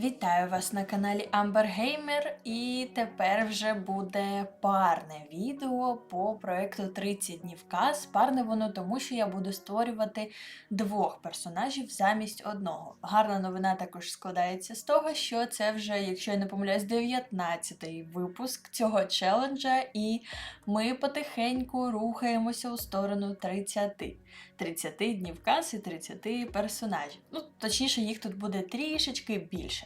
Вітаю вас на каналі Gamer і тепер вже буде парне відео по проекту 30 днів каз. Парне воно тому, що я буду створювати двох персонажів замість одного. Гарна новина також складається з того, що це вже, якщо я не помиляюсь, 19-й випуск цього челенджа, і ми потихеньку рухаємося у сторону 30. 30 днів каз і 30 персонажів. Ну, точніше, їх тут буде трішечки більше.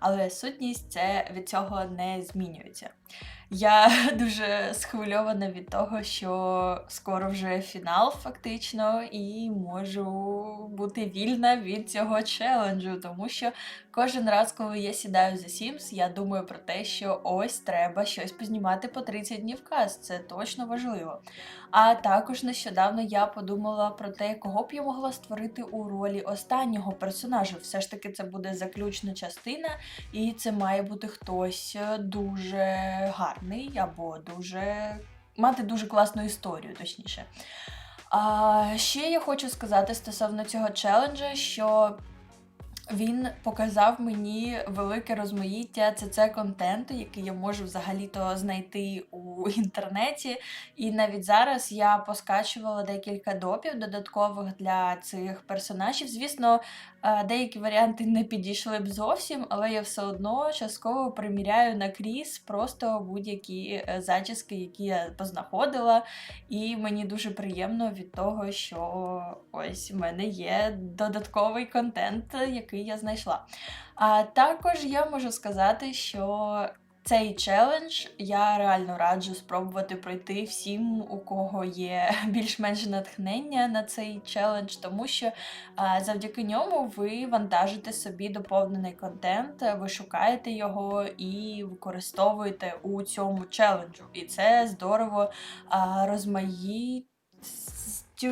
Але сутність це від цього не змінюється. Я дуже схвильована від того, що скоро вже фінал, фактично, і можу бути вільна від цього челенджу, тому що кожен раз, коли я сідаю за Sims, я думаю про те, що ось треба щось познімати по 30 днів каз. Це точно важливо. А також нещодавно я подумала про те, кого б я могла створити у ролі останнього персонажа. Все ж таки, це буде заключна частина, і це має бути хтось е, дуже гарний або дуже мати дуже класну історію, точніше. А ще я хочу сказати стосовно цього челенджа, що він показав мені велике розмаїття ЦЦ контенту, який я можу взагалі-то знайти у інтернеті. І навіть зараз я поскачувала декілька допів додаткових для цих персонажів. Звісно, деякі варіанти не підійшли б зовсім, але я все одно частково приміряю на кріс просто будь-які е, зачіски, які я познаходила. І мені дуже приємно від того, що ось в мене є додатковий контент, який я знайшла. А також я можу сказати, що цей челендж я реально раджу спробувати пройти всім, у кого є більш-менш натхнення на цей челендж, тому що завдяки ньому ви вантажите собі доповнений контент, ви шукаєте його і використовуєте у цьому челенджу. І це здорово розмаїть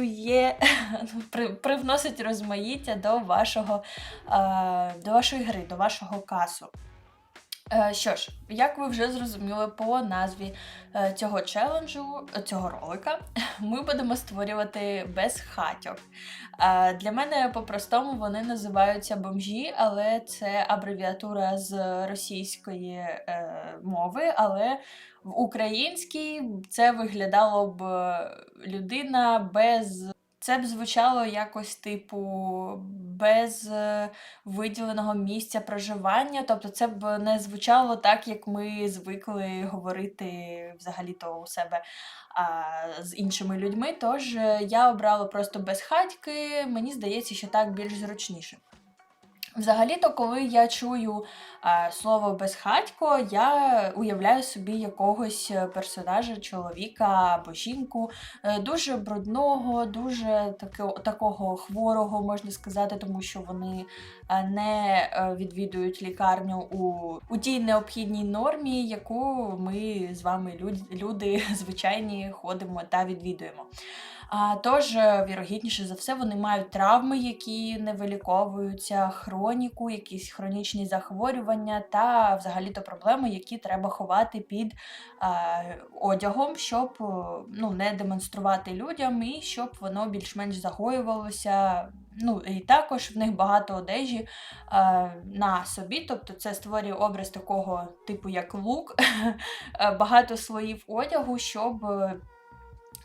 є, при- привносить розмаїття до вашого до вашої гри, до вашого касу. Е, Що ж, як ви вже зрозуміли по назві е, цього челенджу, цього ролика, ми будемо створювати безхатьок. Е, Для мене по-простому вони називаються бомжі, але це абревіатура з російської мови, але в українській це виглядало б людина без. Це б звучало якось типу без е, виділеного місця проживання. Тобто це б не звучало так, як ми звикли говорити взагалі-то у себе а, з іншими людьми. Тож е, я обрала просто безхатьки, мені здається, що так більш зручніше. Взагалі-то, коли я чую слово безхатько, я уявляю собі якогось е, персонажа, чоловіка або жінку, е, дуже брудного, дуже таки, такого хворого, можна сказати, тому що вони е, не відвідують лікарню у, у тій необхідній нормі, яку ми з вами, люди, люди звичайні, ходимо та відвідуємо. Тож, е, вірогідніше за все, вони мають травми, які не виліковуються, хроніку, якісь хронічні захворювання та взагалі-то проблеми, які треба ховати під е, одягом, щоб е, ну, не демонструвати людям і щоб воно більш-менш загоювалося. Ну, і також в них багато одежі е, на собі, тобто це створює образ такого типу, як лук, багато слоїв одягу, щоб.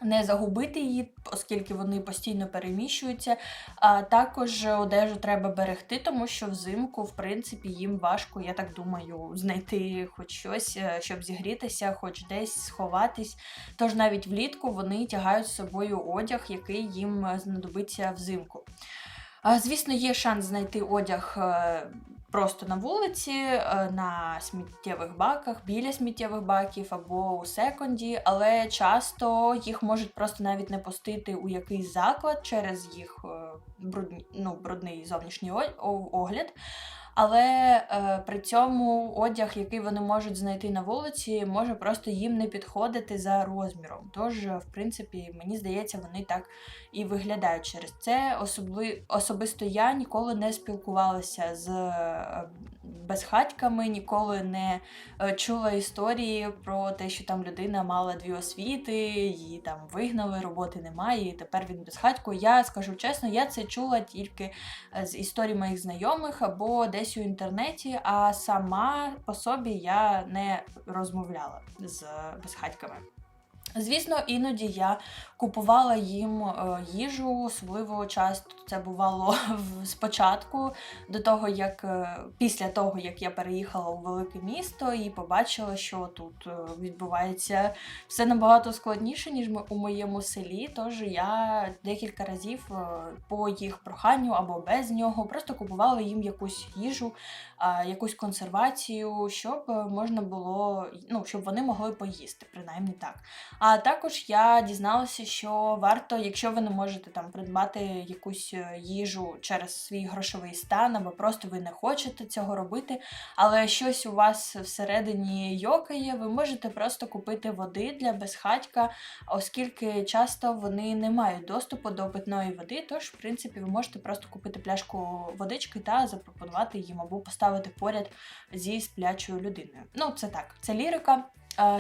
Не загубити її, оскільки вони постійно переміщуються. А також одежу треба берегти, тому що взимку, в принципі, їм важко, я так думаю, знайти хоч щось, е, щоб зігрітися, хоч десь сховатись. Тож навіть влітку вони тягають з собою одяг, який їм е, знадобиться взимку. Звісно, є шанс знайти одяг е, просто на вулиці, е, на сміттєвих баках, біля сміттєвих баків або у секонді, але часто їх можуть просто навіть не пустити у якийсь заклад через їх е, брудні, ну, брудний зовнішній огляд. Але е, при цьому одяг, який вони можуть знайти на вулиці, може просто їм не підходити за розміром. Тож, е, в принципі, мені здається, вони так і виглядають через це. Особли... Особисто я ніколи не спілкувалася з е, безхатьками, ніколи не е, чула історії про те, що там людина мала дві освіти, її там вигнали, роботи немає, і тепер він безхатько. Я скажу чесно, я це чула тільки з історій моїх знайомих або десь десь у інтернеті, а сама по собі я не розмовляла з безхатьками. Звісно, іноді я купувала їм е, їжу, особливо часто це бувало спочатку, до того як е, після того, як я переїхала у велике місто і побачила, що тут е, відбувається все набагато складніше, ніж у моєму селі. Тож я декілька разів по їх проханню або без нього просто купувала їм якусь їжу, якусь консервацію, щоб можна було, ну, щоб вони могли поїсти, принаймні так. А також я дізналася, що варто, якщо ви не можете там придбати якусь е, їжу через свій грошовий стан, або просто ви не хочете цього робити, але щось у вас всередині йокає, ви можете просто купити води для безхатька, оскільки часто вони не мають доступу до питної води. Тож, в принципі, ви можете просто купити пляшку водички та запропонувати їм або поставити поряд зі сплячою людиною. Ну, це так, це лірика.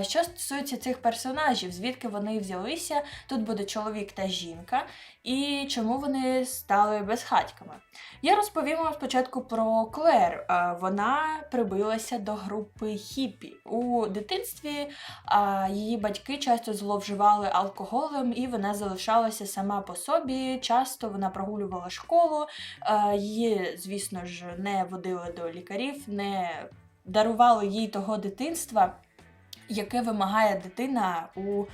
Що стосується цих персонажів, звідки вони взялися, тут буде чоловік та жінка, і чому вони стали безхатьками. Я розповім вам спочатку про Клер. Вона прибилася до групи хіпі. У дитинстві її батьки часто зловживали алкоголем, і вона залишалася сама по собі. Часто вона прогулювала школу. Її, звісно ж, не водили до лікарів, не дарували їй того дитинства яке вимагає дитина у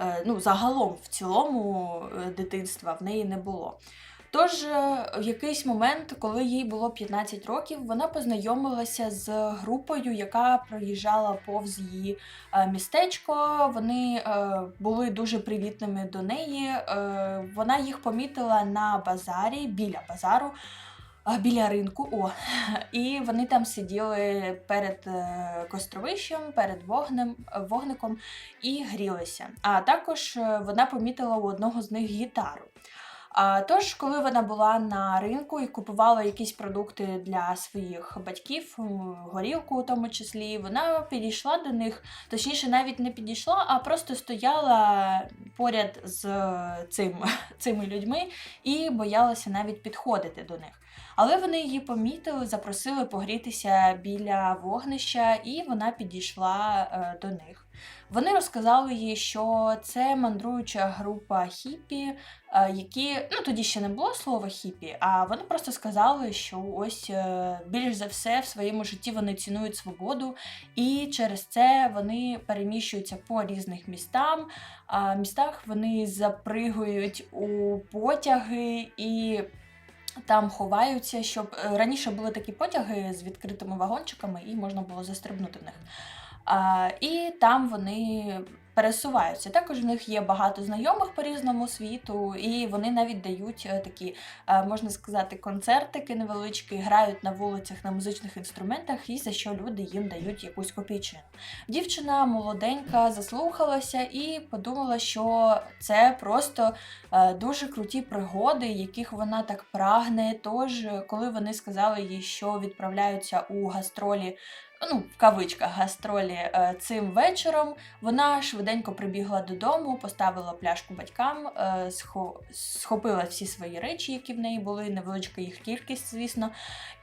е, ну, загалом в цілому е, дитинства в неї не було. Тож, е, в якийсь момент, коли їй було 15 років, вона познайомилася з групою, яка проїжджала повз її містечко. Вони були дуже привітними до неї. Вона їх помітила на базарі біля базару. Біля ринку, о, і вони там сиділи перед е, костровищем, перед вогнем, вогником і грілися. А також е, вона помітила у одного з них гітару. Тож, коли вона була на ринку і купувала якісь продукти для своїх батьків, горілку у тому числі, вона підійшла до них, точніше, навіть не підійшла, а просто стояла поряд з цим, цими людьми і боялася навіть підходити до них. Але вони її помітили, запросили погрітися біля вогнища, і вона підійшла е, до них. Вони розказали їй, що це мандруюча група хіпі, е, які ну тоді ще не було слова хіпі, а вони просто сказали, що ось е, більш за все в своєму житті вони цінують свободу, і через це вони переміщуються по різних містам. А містах вони запригують у потяги і там ховаються, щоб е, раніше були такі потяги з відкритими вагончиками, і можна було застрибнути в них. І там вони пересуваються. Також в них є багато знайомих по різному світу, і вони навіть дають е, такі, е, можна сказати, концертики невеличкі, грають на вулицях на музичних інструментах, і за що люди їм дають якусь копійчину. Дівчина молоденька заслухалася і подумала, що це просто е, дуже круті пригоди, яких вона так прагне. Тож, коли вони сказали їй, що відправляються у гастролі. Ну, в кавичках гастролі е, цим вечором. Вона швиденько прибігла додому, поставила пляшку батькам, е, схопила всі свої речі, які в неї були, невеличка їх кількість, звісно,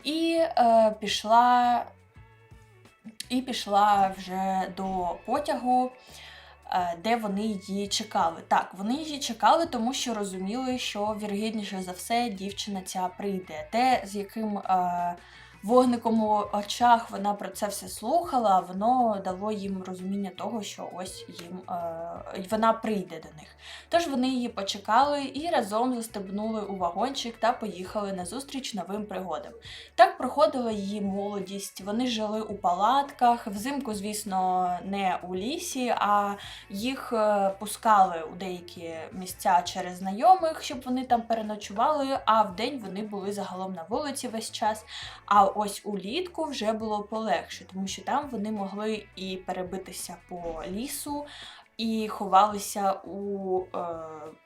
і е, пішла, і пішла вже до потягу. Де вони її чекали. Так, вони її чекали, тому що розуміли, що вірогідніше за все дівчина ця прийде. Те, з яким е, вогником у очах вона про це все слухала, воно дало їм розуміння того, що ось їм е, вона прийде до них. Тож вони її почекали і разом застебнули у вагончик та поїхали на зустріч новим пригодам. Так проходила її молодість. Вони жили у палатках, взимку, звісно, не у лісі, а їх е, пускали у деякі місця через знайомих, щоб вони там переночували. А вдень вони були загалом на вулиці весь час. А ось улітку вже було полегше, тому що там вони могли і перебитися по лісу, і ховалися у е,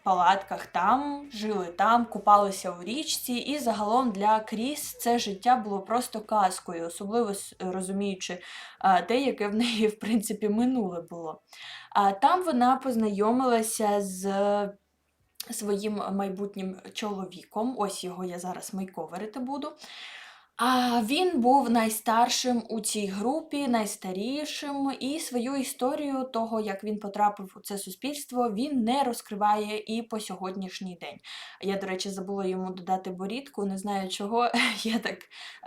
палатках там, жили там, купалися у річці. І загалом для Кріс це життя було просто казкою, особливо розуміючи е, те, яке в неї, в принципі, минуле було. А там вона познайомилася з своїм майбутнім чоловіком. Ось його я зараз мейковерити буду. А він був найстаршим у цій групі, найстарішим, і свою історію того, як він потрапив у це суспільство, він не розкриває і по сьогоднішній день. Я, до речі, забула йому додати борідку, не знаю чого. Я так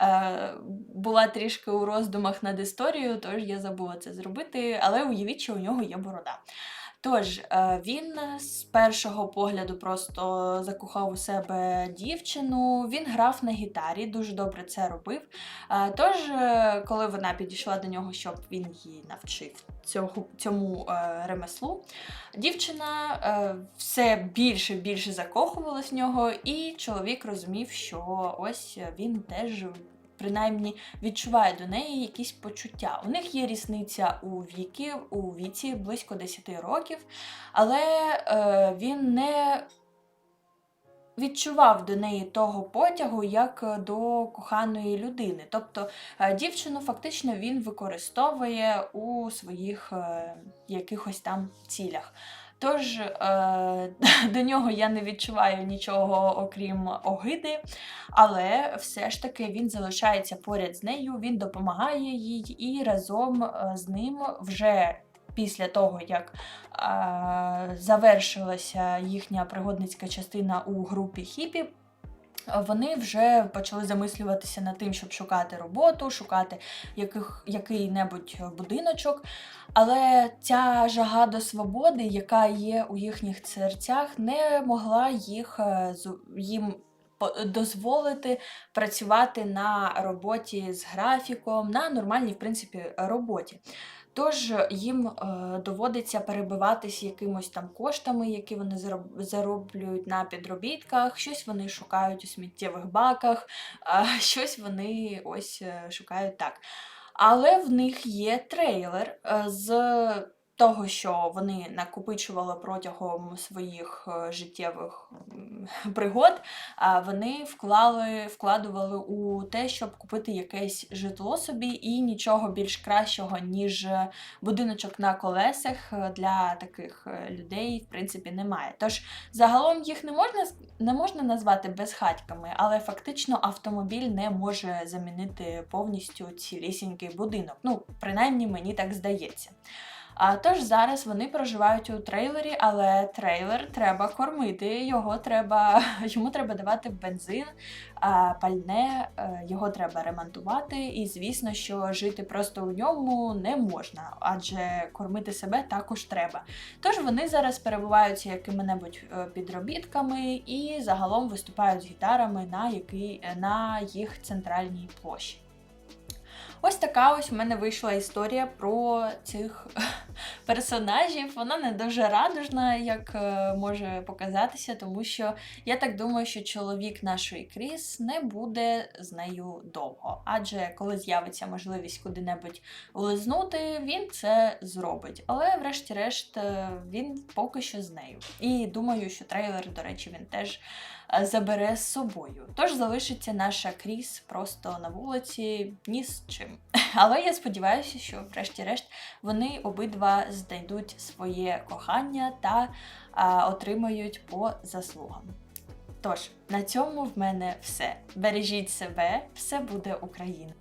е, була трішки у роздумах над історією, тож я забула це зробити, але уявіть, що у нього є борода. Тож, е, він з першого погляду просто закохав у себе дівчину. Він грав на гітарі, дуже добре це робив. Е, Тож, е, коли вона підійшла до нього, щоб він її навчив цього, цьому е, ремеслу, дівчина е, все більше більше закохувалась в нього, і чоловік розумів, що ось він теж. Принаймні відчуває до неї якісь почуття. У них є різниця у віки, у віці близько 10 років, але е, він не відчував до неї того потягу, як до коханої людини. Тобто е, дівчину фактично він використовує у своїх е, якихось там цілях. Тож е, до нього я не відчуваю нічого окрім огиди, але все ж таки він залишається поряд з нею, він допомагає їй і разом е, з ним вже після того, як е, завершилася їхня пригодницька частина у групі Хіпі. Вони вже почали замислюватися над тим, щоб шукати роботу, шукати яких, який-небудь будиночок. Але ця жага до свободи, яка є у їхніх серцях, не могла їх е, їм дозволити працювати на роботі з графіком, на нормальній, в принципі, роботі. Тож їм е, доводиться перебиватись якимось там коштами, які вони зароб- зароблюють на підробітках, щось вони шукають у сміттєвих баках, щось вони ось е, шукають так. Але в них є трейлер е, з того, що вони накопичували протягом своїх е, життєвих пригод, вони вклали, вкладували у те, щоб купити якесь житло собі, і нічого більш кращого, ніж будиночок на колесах е, для таких е, людей, в принципі, немає. Тож загалом їх не можна не можна назвати безхатьками, але фактично автомобіль не може замінити повністю цілісінький будинок. Ну, принаймні мені так здається. А тож зараз вони проживають у трейлері, але трейлер треба кормити, його треба, йому треба давати бензин, пальне, е, його треба ремонтувати, і звісно, що жити просто у ньому не можна, адже кормити себе також треба. Тож вони зараз перебуваються якими-небудь е, підробітками і загалом виступають з гітарами на, який, е, на їх центральній площі. Ось така ось в мене вийшла історія про цих персонажів. Вона не дуже радужна, як е, може показатися, тому що я так думаю, що чоловік нашої Кріс не буде з нею довго. Адже коли з'явиться можливість куди-небудь улизнути, він це зробить. Але, врешті-решт, е, він поки що з нею. І думаю, що трейлер, до речі, він теж е, забере з собою. Тож залишиться наша Кріс просто на вулиці ні з чим. Але я сподіваюся, що, врешті-решт, вони обидва знайдуть своє кохання та а, отримають по заслугам. Тож, на цьому в мене все. Бережіть себе, все буде Україна!